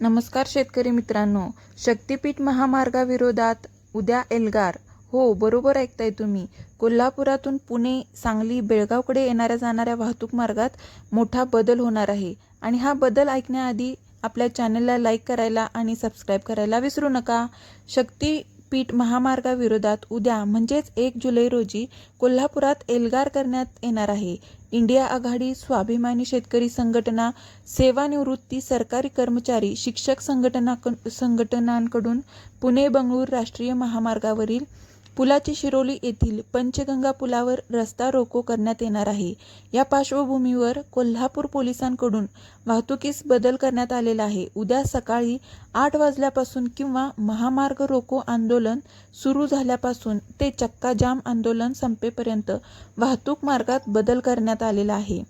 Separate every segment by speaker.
Speaker 1: नमस्कार शेतकरी मित्रांनो शक्तिपीठ महामार्गाविरोधात उद्या एल्गार. हो बरोबर ऐकताय तुम्ही. कोल्हापुरातून पुणे सांगली बेळगावकडे येणाऱ्या जाणाऱ्या वाहतूक मार्गात मोठा बदल होणार आहे. आणि हा बदल ऐकण्याआधी आपल्या चॅनलला लाईक करायला आणि सबस्क्राईब करायला विसरू नका. शक्तिपीठ महामार्गाविरोधात उद्या म्हणजेच एक जुलै रोजी कोल्हापुरात एल्गार करण्यात येणार आहे. इंडिया आघाडी स्वाभिमानी शेतकरी संघटना सेवानिवृत्ती सरकारी कर्मचारी शिक्षक संघटना संघटनांकडून पुणे बंगळूर राष्ट्रीय महामार्गावरील पुलाची शिरोली येथील पंचगंगा पुलावर रस्ता रोको करण्यात येणार आहे. या पार्श्वभूमीवर कोल्हापूर पोलिसांकडून वाहतुकीस बदल करण्यात आलेला आहे. उद्या सकाळी आठ वाजल्यापासून किंवा महामार्ग रोको आंदोलन सुरू झाल्यापासून ते चक्का जाम आंदोलन संपेपर्यंत वाहतूक मार्गात बदल करण्यात आलेला आहे.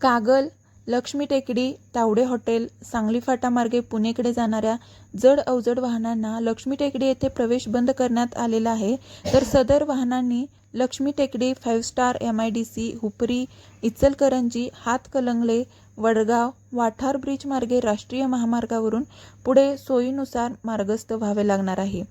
Speaker 1: कागल लक्ष्मी टेकडी तावडे हॉटेल सांगली फाटामार्गे पुणेकडे जाणाऱ्या जड अवजड वाहनांना लक्ष्मी टेकडी येथे प्रवेश बंद करण्यात आलेला आहे. तर सदर वाहनांनी लक्ष्मी टेकडी five star M I D C Hupari Ichalkaranji Hatkanangale Vadgaon Wathar bridge मार्गे राष्ट्रीय महामार्गावरून पुढे सोयीनुसार मार्गस्थ व्हावे लागणार आहे.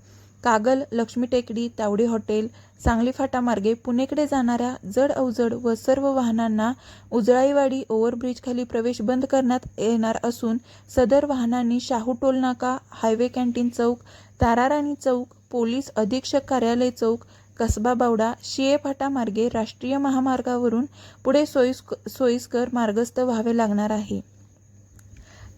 Speaker 1: कागल लक्ष्मी टेकडी तावडी हॉटेल सांगली फाटामार्गे पुणेकडे जाणाऱ्या जड अवजड व सर्व वाहनांना उजळाईवाडी ओव्हरब्रिजखाली प्रवेश बंद करण्यात येणार असून सदर वाहनांनी शाहू टोलनाका हायवे कॅन्टीन चौक ताराराणी चौक पोलीस अधीक्षक कार्यालय चौक कसबा बावडा शिये फाटा मार्गे राष्ट्रीय महामार्गावरून पुढे सोयीस्क सोयीस्कर मार्गस्थ व्हावे लागणार आहे.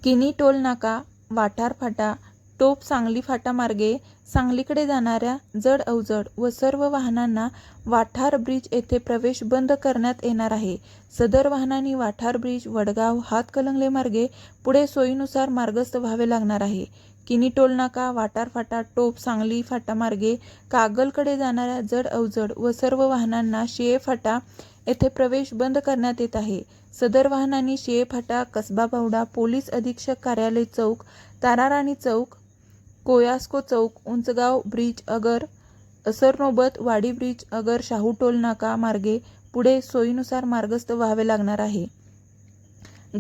Speaker 1: किनी टोल नाका वाठार फाटा टोप सांगली फाटामार्गे सांगलीकडे जाणाऱ्या जड अवजड व सर्व वाहनांना वाठार ब्रिज येथे प्रवेश बंद करण्यात येणार आहे. सदर वाहनांनी वाठार ब्रिज वडगाव हातकलंगले मार्गे पुढे सोयीनुसार मार्गस्थ व्हावे लागणार आहे. किनी टोल नाका वाटार फाटा टोप सांगली फाटामार्गे कागलकडे जाणाऱ्या जड अवजड व सर्व वाहनांना शिये फाटा येथे प्रवेश बंद करण्यात येत आहे. सदर वाहनांनी शिये फाटा कसबा बावडा पोलीस अधीक्षक कार्यालय चौक ताराराणी चौक कोयास्को चौक उंचगाव ब्रिज अगर असरनोबत वाडी ब्रिज अगर शाहू टोल नाका मार्गे पुढे सोयीनुसार मार्गस्थ व्हावे लागणार आहे.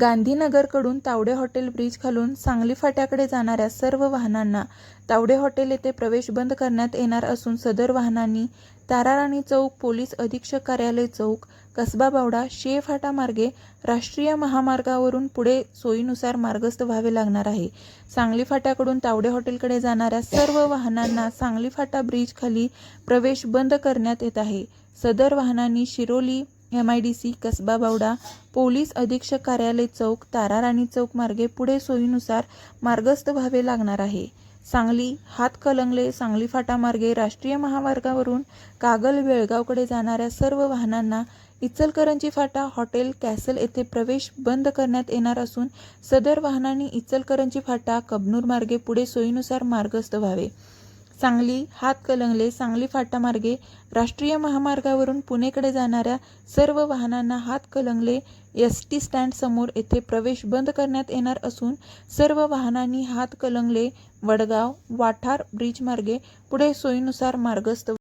Speaker 1: गांधीनगरकडून तावडे हॉटेल ब्रिज खालून सांगली फाट्याकडे जाणाऱ्या सर्व वाहनांना तावडे हॉटेल येथे प्रवेश बंद करण्यात येणार असून सदर वाहनांनी ताराराणी चौक पोलीस अधीक्षक कार्यालय चौक कसबा बावडा शेफाटा मार्गे राष्ट्रीय महामार्गावरून पुढे सोयीनुसार मार्गस्थ व्हावे लागणार आहे. सांगली फाट्याकडून तावडे हॉटेलकडे जाणाऱ्या सर्व वाहनांना सांगली फाटा ब्रिज खाली प्रवेश बंद करण्यात येत आहे. सदर वाहनांनी Shiroli M I D C Kasba Bawada police अधीक्षक कार्यालय चौक ताराराणी चौक मार्गे पुढे सोयीनुसार मार्गस्थ व्हावे लागणार आहे. सांगली हातकलंगले सांगली फाटा मार्गे राष्ट्रीय महामार्गावरून कागल बेळगावकडे जाणाऱ्या सर्व वाहनांना इचलकरंजी फाटा हॉटेल कॅसल येथे प्रवेश बंद करण्यात येणार असून सदर वाहनांनी इचलकरंजी फाटा कबनूर मार्गे पुढे सोयीनुसार मार्गस्थ व्हावे. सांगली हातकलंगले सांगली फाटा मार्गे राष्ट्रीय महामार्गावरून पुणेकडे जाणाऱ्या सर्व वाहनांना हातकलंगले एस टी स्टँड समोर येथे प्रवेश बंद करण्यात येणार असून सर्व वाहनांनी हातकलंगले वडगाव वाठार ब्रिज मार्गे पुढे सोयीनुसार मार्गस्थ